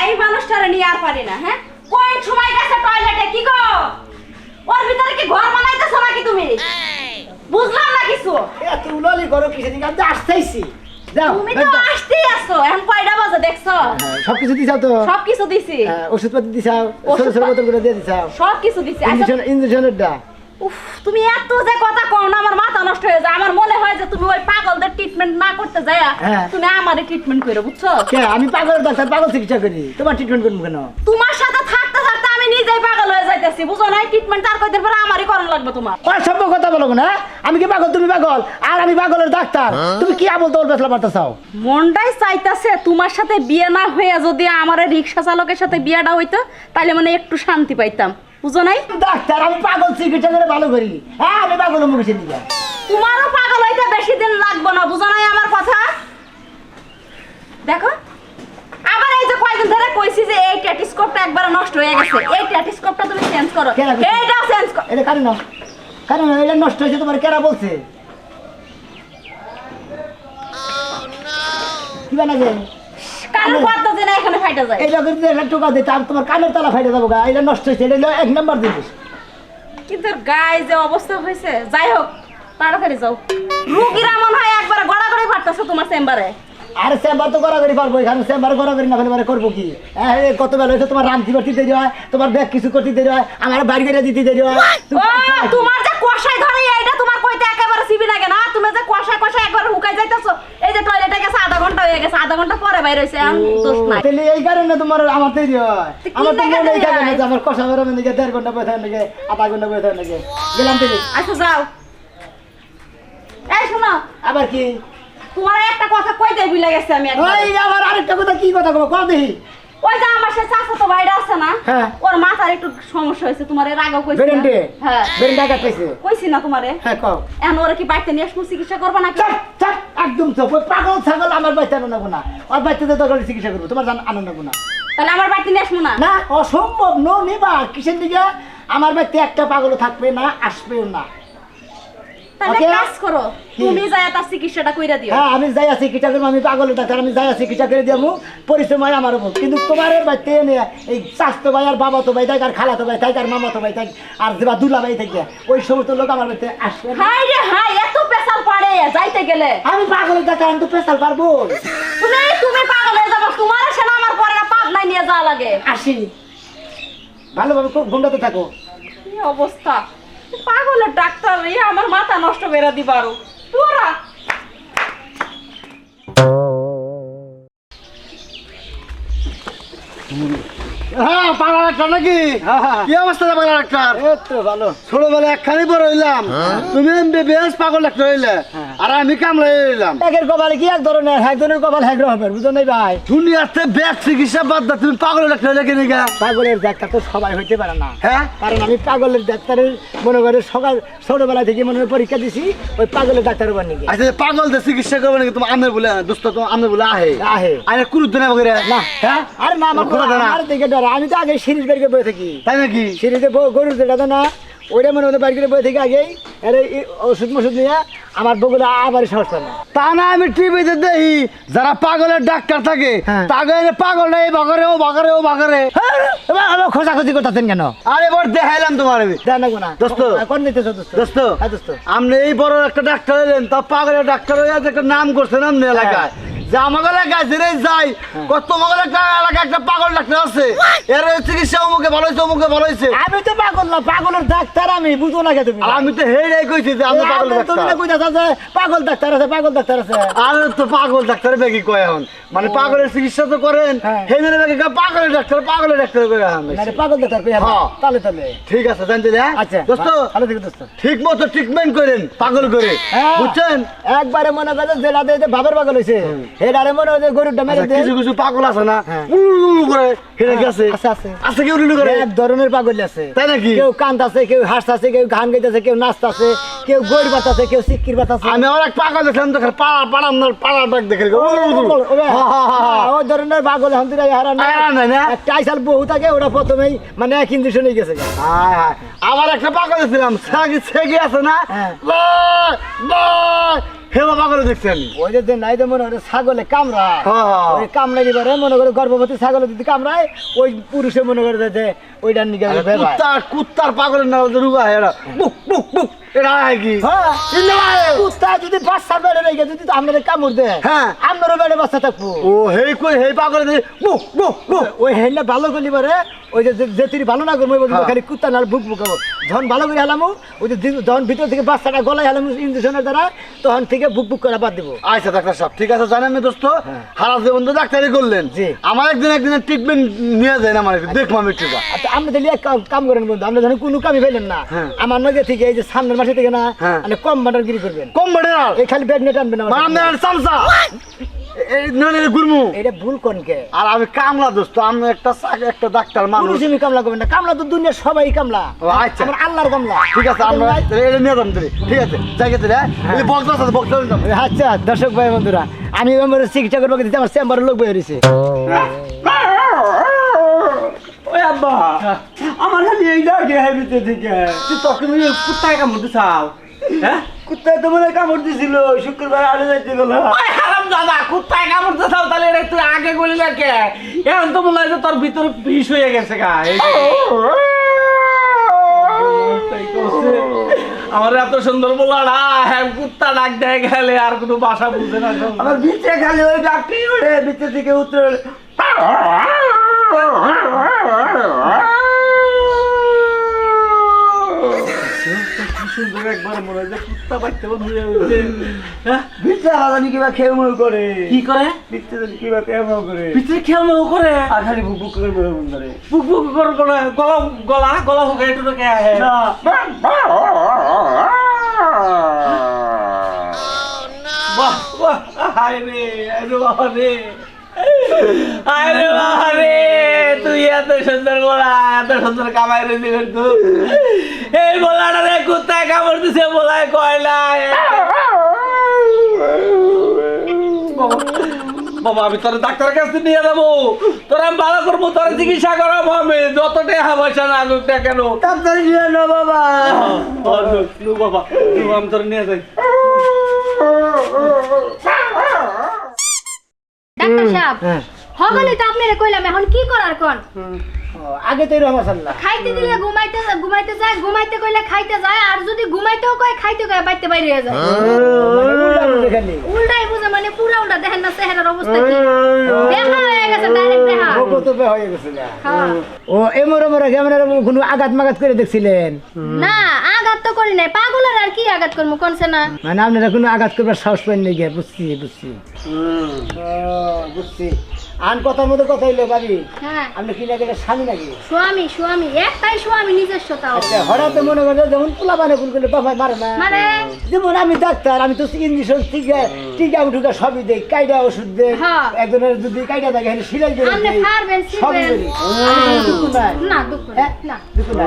এই মানুষটারে নিয়ে আর পারি না হ্যাঁ? কোন সময় গেছে টয়লেটে কি গো? ওর ভিতরে কি ঘর বানাইতেছো নাকি তুমি? বুঝলাম না কিছু। এত উলালি করো কিসে দিকে আমি তো আসতেইছি। যাও তুমি তো আসতেই আসছো এখন কয়টা বাজে দেখছ? হ্যাঁ, সবকিছু দিছাও তো? সব কিছু দিছি। হ্যাঁ, ওষুধপাতি দিছাও ওষুধ ছোট ছোট বোতল করে দিয়ে দিছাও। সব কিছু দিছি। আচ্ছা ইঞ্জেকশন ইঞ্জেকশনের ডা উফ তুমি এত যে কথা কও না আমার মাথা নষ্ট হয়ে যায়। আমার মনে হয় যে তুমি ওই পাগলদের ট্রিটমেন্ট না করতে যায় হ্যাঁ। তুমি আমারে ট্রিটমেন্ট করো বুঝছ? কে আমি পাগলের ডাক্তার পাগল চিকিৎসা করি। তোমার ট্রিটমেন্ট করব কেন? তোমার সাথে থাকতে থাকতে আমি নিজেই পাগল হয়ে যাইতেছি বুঝো না ট্রিটমেন্ট আর পরে আমারই করানো লাগবে তোমার। অসভ্য কথা বলো না আমি কি পাগল? তুমি পাগল? আর আমি পাগলের ডাক্তার। তুমি কি আবল তোর বেসলা মারতে চাও মনটাই চাইতাছে তোমার সাথে বিয়ে না হয়ে যদি আমার রিক্সা চালকের সাথে বিয়েটা হইতো তাহলে মানে একটু শান্তি পাইতাম। বুঝো নাই? ডাক্তার আমি পাগল চিকিৎসা করে ভালো করি। হ্যাঁ আমি পাগল মুখে দিলাম তোমারও পাগল হইতে বেশি দিন লাগবে না বুঝো নাই আমার কথা? দেখো আবার এই যে কয়দিন ধরে কইছি যে এই টেটিস্কোপটা একবার নষ্ট হয়ে গেছে। এই টেটিস্কোপটা তুমি চেঞ্জ করো। কেন? এইটাও চেঞ্জ করো এটা কারণ কারণ এটা নষ্ট হয়েছে তোমার কেরা বলছে? কি বানাবে পর্দা এখানে ফাইটা যায় এইটা করে দিলে টোকা দিতে আর তোমার কানের তালা ফাইটে যাব গা। এটা নষ্ট হয়েছে এটা হলো এক নাম্বার জিনিস। কিন্তু গায়ে যে অবস্থা হয়েছে যাই হোক তাড়াতাড়ি যাও। রুগীরা মনে হয় একবার গড়াগড়ি ফাটতেছে তোমার চেম্বারে। আর চেম্বার তো গড়াগড়ি পারব এখানে চেম্বার গড়াগড়ি না ফেলে করব কি? হ্যাঁ এই কত বেলা হয়েছে তোমার রামতি বাড়তি দেরি হয় তোমার ব্যাগ কিছু করতে দেরি হয় আমার বাড়ি করে দিতে দেরি হয়। তোমার যে কষাই ধরে এইটা তোমার কইতে একেবারে সিবি লাগে কষাই কষাই একবার হুকাই যাইতেছো। এই যে টয়লেটে গেছে আধা ঘণ্টা হয়ে গেছে আধা ঘণ্টা পরে বাইরে হইছে এখন দোষ নাই। তাহলে এই কারণে তোমার আমার দেরি হয়। আমার তো? যে কষা বেরোবে নাকি দেড় ঘণ্টা বসে নাকি আধা ঘণ্টা বসে নাকি। গেলাম তাহলে। আচ্ছা যাও। এই শোনো আবার কি? তোমার একটা কথা কইতে ভুলে গেছে আমি একবার। ওই আবার আরেকটা কথা কি কথা কব? কও দেখি। ওই যে আমার সে চাচাতো ভাইটা আছে না হ্যাঁ। ওর মাথার একটু সমস্যা হয়েছে তোমার এর আগেও কইছি না? হ্যাঁ। পাইছে। কইছি না তোমারে। হ্যাঁ কও। এখন ওরা কি বাড়িতে নিয়ে আসব চিকিৎসা করব নাকি? চাপ চাপ। একদম পাগল ছাগল আমার বাচ্চা আনন্দ না। বাচ্চাতে দরকার চিকিৎসা করব তোমার জান আনন্দ না। তাহলে আমার বাড়িতে নিয়ে আসব না? না অসম্ভব নো নেবা কিসের দিকে? আমার বাড়িতে একটা পাগল থাকবে না আসবেও না। তাহলে কাজ করো তুমি যায় তার চিকিৎসাটা কইরা দিও। হ্যাঁ আমি যাই আছি চিকিৎসা করব আমি পাগলের ডাক্তার আমি যাই আছি চিকিৎসা করে পরিশ্রম হয় আমার উপর। কিন্তু তোমার এই স্বাস্থ্য ভাই আর বাবা তো ভাই আর খালা তো ভাই আর মামা তো ভাই আর যেবা দুলা ভাই থাকে ওই সমস্ত লোক আমার বাড়িতে আসবে হাই রে হাই এত পেশাল পড়ে যাইতে গেলে। আমি পাগলের ডাক্তার আমি তো পেশাল পারব। তুমি তুমি পাগল হয়ে যাব তোমার সেনা আমার পরে না পাবনায় নিয়ে যাওয়া লাগে। আসি। ভালোভাবে খুব ঘুমটাতে থাকো। কি অবস্থা? পাগলের ডাক্তার রে আমার মাথা নষ্ট করে দিবারো তোরা! হ্যাঁ পাড়া ডাক্তার নাকি? কি অবস্থা পাড়া ডাক্তার? এই তো ভালো। ছোটবেলা একখানি পরে হইলাম তুমি এমবিবিএস পাগল একটা হইলে। আর আমি কামড়াই হইলাম একের কপালে কি এক ধরনের? এক ধরনের কপাল এক রকমের বুঝো নাই ভাই? দুনিয়াতে ব্যাগ চিকিৎসা বাদ দা তুমি পাগল ডাক্তার হইলে কেন গা পাগলের ডাক্তার তো সবাই হইতে পারে না। হ্যাঁ? কারণ আমি পাগলের ডাক্তারের মনে করে সকাল ছোটবেলা থেকে মনে হয় পরীক্ষা দিছি ওই পাগলের ডাক্তার উপর নাকি আচ্ছা পাগল দিয়ে চিকিৎসা করবে নাকি? তোমার আমের বলে দোস্ত তোমার আমের বলে আহে। আহে। আরে কুরুত না বগরে। না। হ্যাঁ? আরে না আমার খোলা দেনা। আমার দিকে ডর আমি তো আগে সিরিজ বেরিয়ে বয়ে থাকি। তাই নাকি? সিরিজে গরুর যেটা না ওইটা মনে মনে বাড়ি করে বয়ে থেকে আগেই। এই ওষুধ মষুধ নিয়ে আমার বগুলো আবার সাহস পায় না। তা না আমি টিভিতে দেখি যারা পাগলের ডাক্তার থাকে হ্যাঁ। তাকে পাগল এই বাগরে ও বাগরে ও বাগরে। এবার আমার খোঁজাখুঁজি করতেছেন কেন? আরে এবার দেখাইলাম তোমার। আমি দেন না। না দোস্ত। কোন নিতেছ দোস্ত? দোস্ত হ্যাঁ দোস্ত। আপনি এই বড় একটা ডাক্তার হলেন তা পাগলের ডাক্তার হয়ে একটা নাম করছেন আপনি এলাকায়। যে আমাকে এলাকায় যাই কত মগল একটা এলাকায় একটা পাগল ডাক্তার আছে। এর চিকিৎসা অমুকে ভালো হয়েছে অমুকে ভালো হয়েছে আমি তো পাগল না পাগলের ডাক্তার আমি বুঝো না কে তুমি। আর আমি তো হেড়ে কইছি যে আমি পাগল তুমি না কইতাছ যে পাগল ডাক্তার আছে পাগল ডাক্তার আছে। আর তো পাগল ডাক্তার বেগি কয় এখন? মানে পাগলের চিকিৎসা তো করেন হ্যাঁ। সেই জন্য বেগি পাগলের ডাক্তার পাগলের ডাক্তার পাগল ডাক্তার কই হ্যাঁ। তাহলে তাহলে। ঠিক আছে জানতে হ্যাঁ? আচ্ছা দোস্ত ভালো থেকে দোস্ত। ঠিক মতো ট্রিটমেন্ট করেন পাগল করে। হ্যাঁ। বুঝছেন? একবারে মনে করে জেলা দিয়ে বাবার পাগল হইছে। হেডারে মনে হয় যে গরুটা মেরে আচ্ছা, কিছু কিছু পাগল আছে না? হ্যাঁ। করে গেছে আছে, আছে। আছে কি উলুলু করে। এক ধরনের পাগল আছে। তাই নাকি? কেউ কান্দাছে কেউ হাসতাছে কেউ গান গাইতেছে কেউ নাচতাছে কেউ গইর বাতাছে কেউ সিক্কির বাতাছে আমি এক পাগল দেখলাম দেখেন পাড়া পাড়ার পাড়ার ব্যাগ দেখে ওই ধরনের পাগল এখন তুই হারা না না? একটা আইসাল বহু থাকে ওটা প্রথমেই মানে এক ইঞ্জেকশনে গেছে আবার একটা পাগল দেখছিলাম ছেগে আছে না হ্যাঁ। বয়, বয়, হেবা পাগল দেখছি আমি ওই যে নাই তো মনে করে ছাগলে কামড়ায় হ্যাঁ। ওই কামড়াই পারে মনে করে গর্ভবতী ছাগলে যদি কামড়ায় ওই পুরুষে মনে করে যে ওইটার নিকে। কুত্তার কুত্তার পাগলের নাম রুগা বুক বুক বুক এটা হয় কি? হ্যাঁ? কুত্তা যদি বাচ্চা বেড়ে রেখে যদি আপনাদের কামড় দেয় হ্যাঁ। আপনারও বেড়ে বাচ্চা থাকব। ও হেই কই হেই পাগল বুক বুক বুক ওই হেন্না ভালো করলি পারে ওই যে যে- ভালো না করব হ্যাঁ। খালি কুত্তা না বুক যখন ভালো করে হেলামু ওই যে যখন ভিতর থেকে বাচ্চাটা গলায় হেলামু ইঞ্জেকশনের দ্বারা তখন থেকে বুক বুক করা বাদ দেবো। আচ্ছা ডাক্তার সাহেব ঠিক আছে জানেন দোস্ত? হারা জীবন তো ডাক্তারি করলেন জি। আমার একদিন একদিনের ট্রিটমেন্ট নিয়ে যায় না আমার একটু দেখব আমি একটু আচ্ছা আপনি তাহলে এক কাম- করেন বন্ধু আপনি যখন কোনো কামই পেলেন না হ্যাঁ। আমার নগে থেকে এই যে সামনের মাসে থেকে না হ্যাঁ। মানে কম বাটারগিরি করবেন। কম না এই খালি বেড নেট আনবেন আমার চামচা এই নইলে গুরমু। এটা ভুল কোনকে আর আমি কামলা দোস্ত আমি একটা চাক- একটা ডাক্তার মানুষ। পুরুষমি কামলা করবেন না। কামলা তো দুনিয়ার সবাই কামলা। আচ্ছা। আমার আল্লাহর কামলা। ঠিক আছে আমরা এটা নিয়ে যাম ঠিক আছে যাই গেছে বক্স আছে বক্স আচ্ছা দর্শক ভাই বন্ধুরা আমি চিকিৎসা করব আমার চেম্বারের লোক বের হয়েছে ওই আব্বা। আমার খালি থেকে। তুই তখন কুত্তায় কামড় দিছাও। হ্যাঁ? কুত্তায় তো মনে কামড় দিছিল শুক্রবার যাইতে গেল। হারাম দাদা কুত্তায় কামড় দিছাও তাহলে এটা তুই আগে না কে? এখন তো মনে হয় তোর ভিতর বিষ হয়ে গেছে গা। আমার এত সুন্দর বলা না হ্যাঁ কুত্তা ডাক দেয় গেলে আর কোনো বাসা বুঝে না আমার বিচে খালি ওই ডাকতেই ওঠে বিচে থেকে উত্তর সুন্দর একবার মনে হয় যে কুত্তা বাচ্চা বন্ধু হয়েছে বিচে আলাদা কিবা খেয়ে করে। কি করে? বিচে কিবা খেয়ে করে। পিছিয়ে খেয়াল মেও করে? আর খালি বুক বুক করে মনে করে বুক বুক করে করে গলা গলা গলা হুকে একটু কে আহে না। বাহ বাহ হায় রে আরে বাবা রে। আরে বাবা রে তুই এত সুন্দর বলা এত সুন্দর কামাই রে দিবেন তো এই বলাটা রে কুত্তায় কামড় দিছে বলায় কয়লা বাবা, বাবা আমি তোর ডাক্তারের কাছে নিয়ে যাব। তোর আমি ভালো করব তোর চিকিৎসা করাবো আমি। যত টাকা পয়সা না আনুক না কেন? তাড়াতাড়ি নিয়ে না বাবা। ও, লু- লু বাবা লু আমি তোর নিয়ে যাই। ডাক্তার সাহেব হ্যাঁ। হগলে তো আপনারে কইলাম এখন কি করার কোন? আগে তো খাইতে দিলে ঘুমাইতে ঘুমাইতে কইলে খাইতে যায় আর যদি ঘুমাইতেও কয় খাইতে কয় বাইতে বাইরে হয়ে যায়। খালি উল্টাই বুঝে মানে পুরা উল্টা দেখেন না চেহারার অবস্থা কি? দেখা হয়ে গেছে ডাইরেক্ট দেখা হয়ে গেছে না। হ্যাঁ। ও এমরে মরে ক্যামেরার কোনো আঘাত মাঘাত করে দেখছিলেন? না আঘাত তো করি নাই। পাগলের আর কি আঘাত করব কোনছে না? মানে আপনারা কোনো আঘাত করবার সাহস পাইন নাই গিয়া বুঝছি। বুঝছি বুঝছি। আন কথার মধ্যে কথা হইল বাড়ি হ্যাঁ। আপনি কি এটা স্বামী নাকি? স্বামী স্বামী একটাই স্বামী নিজস্ব তাও। আচ্ছা হঠাৎ মনে করে যেমন পোলা বানে ফুল করলে বাবা মারে না। মানে যেমন আমি ডাক্তার আমি তো ইঞ্জেকশন টিকা টিকা উঠুকা সবই দেই কাইডা ওষুধ দেই হ্যাঁ। একজনের যদি কাইডা থাকে সিলাই করে আপনি পারবেন, সবই। করি আমি দুঃখ না দুঃখ হ্যাঁ? না।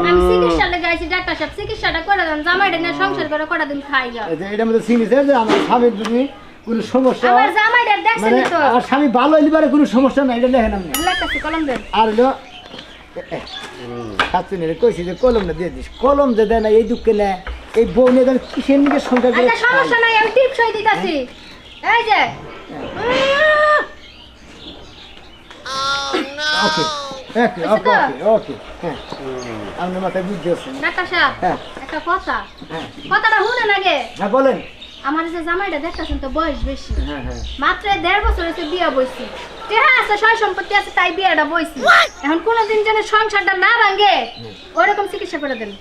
আমি চিকিৎসাটা গাইছি ডাক্তার সাহেব চিকিৎসাটা করে দেন জামাইটা নিয়ে সংসার করে কটা দিন খাই গা এই এটার মধ্যে যে আমার স্বামীর যদি কোনো সমস্যা? আমার হয়, জামাইটা দেখছেন মানে তো? স্বামী ভালো হইলে কোনো সমস্যা নাই এটা লেখেন কলম দেন। আর হলো নিলে কইছি যে কলম না দিয়ে দিস। কলম যে দেয় না এই দুঃখে না এই বউ নিয়ে যেন কিসের নিকে সংসার করে আচ্ছা সমস্যা নাই আমি দিতাছি। এই যে। ওকে ওকে ওকে ওকে হ্যাঁ। আপনার মাথায় বুঝতে হ্যাঁ। একটা কথা। হ্যাঁ। কথাটা শুনেন আগে। হ্যাঁ বলেন। আমার যে জামাইটা দেখতেছেন তো বয়স বেশি। হ্যাঁ হ্যাঁ। মাত্র দেড় বছর হয়েছে বিয়া বইছি। টেহা আছে সয় সম্পত্তি আছে তাই বিয়াটা বইছি। এখন কোনোদিন যেন সংসারটা না ভাঙে ওরকম চিকিৎসা করে দেন।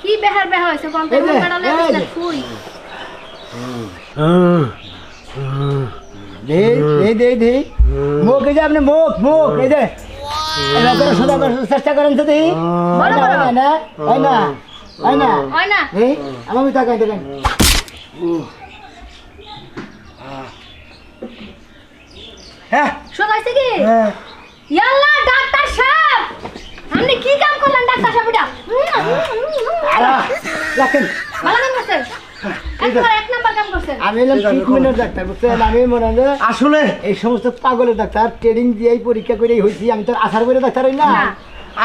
কি বেহার বেহা হয়েছে এই ফুই। দে দে দে দে মুখ এই যে আপনি মুখ মুখ এই যে। এবার করে সোজা করার চেষ্টা করেন তো দেখি না, না। হয় না হয় না হয় না আমি তাকাই। দেখেন হ্যাঁ। সোজা হয়েছে কি? হ্যাঁ। ইয়াল্লা ডাক্তার সাহেব! আপনি কি কাম করলেন ডাক্তার সাহেব এটা? রাখেন। ভালো কাম করছেন? একবার এক নাম্বার কাম করছেন? আমি এলাম ট্রিটমেন্টের ডাক্তার বুঝছেন? আমি মনে হয় আসলে এই সমস্ত পাগলের ডাক্তার ট্রেনিং দিয়েই পরীক্ষা করেই হয়েছি আমি তো আশার করে ডাক্তার হই না।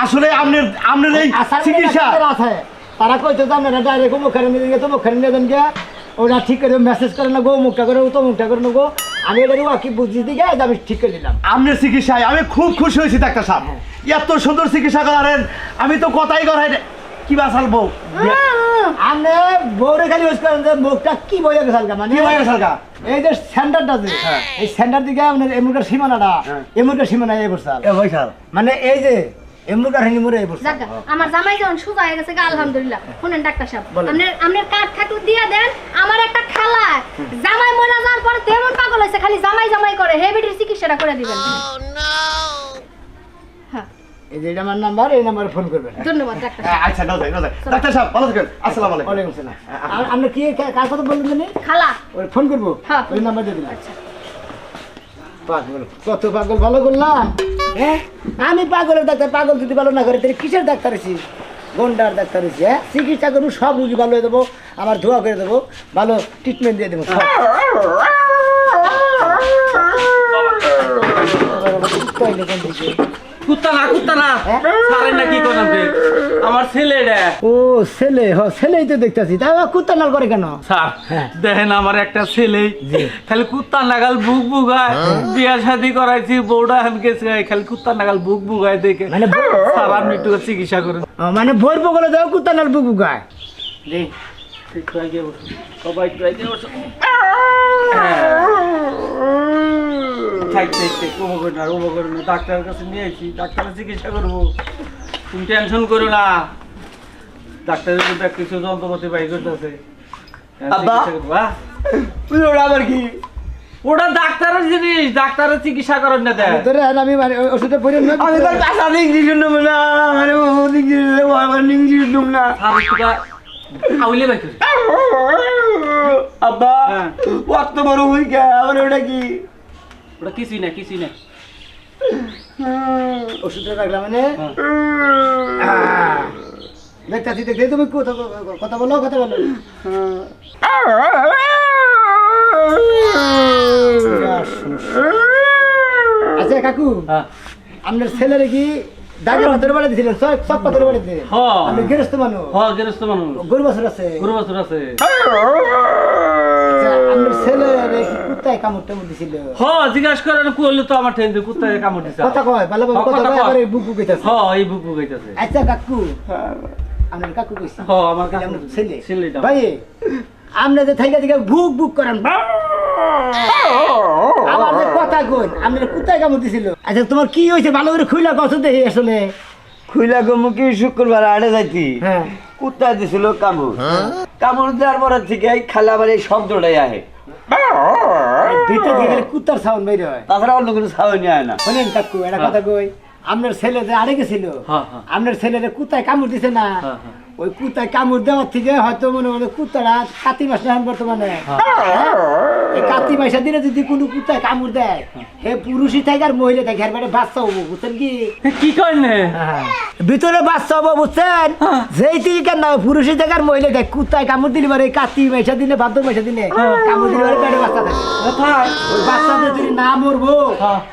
আসলে আপনার আপনার এই চিকিৎসা আছে। তারা কইতো যে আপনারা ডাইরেক্ট মুখারে নিয়ে গিয়ে তো মুখারে নিয়ে দেন গিয়া। ওরা ঠিক করে মেসেজ করে না গো মুখটা করে তো মুখটা করে না গো। আমি এটা কি বুঝি দিকে আমি ঠিক করে দিলাম আপনার চিকিৎসায় আমি খুব খুশি হয়েছি ডাক্তার সাহেব। এত সুন্দর চিকিৎসা করেন আমি তো কথাই করাই। কি বাসাল বউ আপনি বউরে খালি ইউজ করেন যে মুখটা কি বয়ে গেছে হালকা মানে কি হয়ে গেছে হালকা? এই যে সেন্টারটা যে এই সেন্টার দিকে আপনার এমুকার সীমানাটা এমুকার সীমানা এই বছর এ বৈশাল মানে এই যে এমুকার হিমুরে এই বছর। যাক আমার জামাই যখন সোজা হয়ে গেছে আলহামদুলিল্লাহ। শুনেন ডাক্তার সাহেব বলেন। আপনার আপনার কার্ড থাকলে দিয়ে দেন আমার একটা খালা। জামাই মরে যাওয়ার পর তেমন পাগল হয়েছে খালি জামাই জামাই করে হেভিটির চিকিৎসাটা করে দিবেন। এই আমার নাম্বার এই নাম্বারে ফোন করবেন। ধন্যবাদ ডাক্তার আচ্ছা না না ডাক্তার সাহেব ভালো থাকেন। আসসালামু আলাইকুম। ওয়ালাইকুম আসসালাম। আপনি কি কার কথা বললেন জানি? খালা। ওই ফোন করব? হ্যাঁ। ওই নাম্বার দিয়ে দিলাম। পাগল কত পাগল ভালো করলাম। হ্যাঁ আমি পাগলের ডাক্তার পাগল যদি ভালো না করে তাহলে কিসের ডাক্তার আছি গন্ডার ডাক্তার আছি হ্যাঁ চিকিৎসা করব সব রুগী ভালো হয়ে দেবো আমার ধোয়া করে দেবো ভালো ট্রিটমেন্ট দিয়ে দেবো সব। কোন দিকে? কুত্তা না কুত্তা না হ্যাঁ? সারেন না কি করেন? আমার ছেলেটা ও ছেলে হ ছেলেই তো দেখতেছি তা আবার কুত্তা নাল করে কেন স্যার হ্যাঁ। দেখেন আমার একটা ছেলে খালি কুত্তা নাগাল বুক বুগায় বিয়া শাদি করাইছি গেছে খালি কুত্তা নাগাল বুক বুগায় দেখে মানে স্যার আপনি একটু চিকিৎসা করেন মানে ভোর বগলে দেবো কুত্তা নাল বুক গায় একটু সবাই একটু আগে বসুন। থাক, থাক, থাক, ওমা করো না, ওমা করো না। ডাক্তারের কাছে নিয়ে আসি ডাক্তারের চিকিৎসা করব তুমি টেনশন করো না ডাক্তারের কিন্তু কিছু যন্ত্রপাতি বাই করতেছে আব্বা? হ্যাঁ? আবার কি ওটা ডাক্তারের জিনিস ডাক্তারের চিকিৎসা করেন না দেয় আর আমি মানে ওষুধে পড়ে না আমি তো কাঁচা ইঞ্জেকশন নেব না মানে ইঞ্জেকশন নেব আমার না আউলে বাই আব্বা হ্যাঁ। কত বড় হই গে আমার ওটা কি ওটা কিছুই না কিছুই না ওষুধটা রাখলাম মানে। দেখতেছি দেখতে তুমি কথা কথা বলো কথা বলো। আচ্ছা কাকু হ্যাঁ। আপনার ছেলেরে কি দাগে পাথরে বাড়ি দিয়েছিলেন সব সব পাথরে বাড়ি দিয়ে হ্যাঁ। আপনি গৃহস্থ মানুষ? হ্যাঁ গেরস্ত মানুষ। গরু বছর আছে? গরু বছর আছে আচ্ছা আপনার ছেলেরে কি কুত্তায় কামড় টামড় দিছিল? হ্যাঁ জিজ্ঞাসা করেন তো আমার ঠেন কুত্তায় কামড় দিছে? কথা কয় ভালো ভালো হ্যাঁ, কথা কয় কয়। আবার এই বুক বুক হইতাছে হ্যাঁ এই বুক বুকাইতেছে আচ্ছা কাকু। আপনার কাকু কইছি? হ্যাঁ আমার কাছে আপনার ছেলে? ভাই আপনি যে থাইকা দিকে বুক বুক করেন আমার যে কথা কই আপনার কুত্তায় কামড় দিছিল? আচ্ছা তোমার কি হয়েছে? ভালো করে খুইলা কত দেখি আসলে। খুইলা গমু কি শুক্রবার আড়ে যাইতি? হ্যাঁ। কুত্তা দিছিল কামড়? কামড় দেওয়ার পরে থেকে এই খালা এই শব্দটাই আহে। ভিতর থেকে কুত্তার সাউন্ড বের হয়। তাছাড়া অন্য কোনো সাউন্ড হয় না। বলেন কাকু একটা কথা কই? আপনার ছেলে যে আড়ে গেছিল হ্যাঁ, হ্যাঁ। আপনার ছেলেরে কুত্তায় কামড় দিছে না হ্যাঁ, হ্যাঁ। ওই কুত্তায় কামড় দেওয়ার থেকে হয়তো মনে মনে কুত্তারা কাতি মাস না বর্তমানে। হ্যাঁ। কাতি মাসের দিনে যদি কোনো কুত্তায় কামড় দেয় হে পুরুষই থাকে আর মহিলা থাকে আর মানে বাচ্চা হব বুঝছেন কি? কি করেন ভিতরে বাচ্চা হব বুঝছেন? যেই থেকে কেন না পুরুষই থাকে আর মহিলা থাকে কুতায় কামড় দিলে মানে কাতি মাসের দিনে ভাদ্র মাসের দিনে কামড় দিলে মানে পেটে বাচ্চা থাকে বাচ্চাদের যদি না মরবো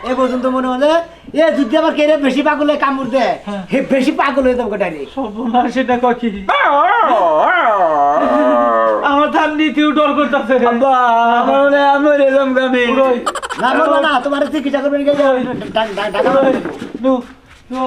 এ পর্যন্ত মনে হলে এ যদি আবার কেড়ে বেশি পাগল হয়ে কামড় দেয় হে বেশি পাগল হয়ে যাব ডাইরেক্ট সর্বনাশ সেটা কি আমার ধান দ্বিতীয় ডর করতেছে আব্বা। আমার মনে হয় আমি। রেজাম গাবি না বলব না তোমার চিকিৎসা করবেন কি ঢাকা নু নু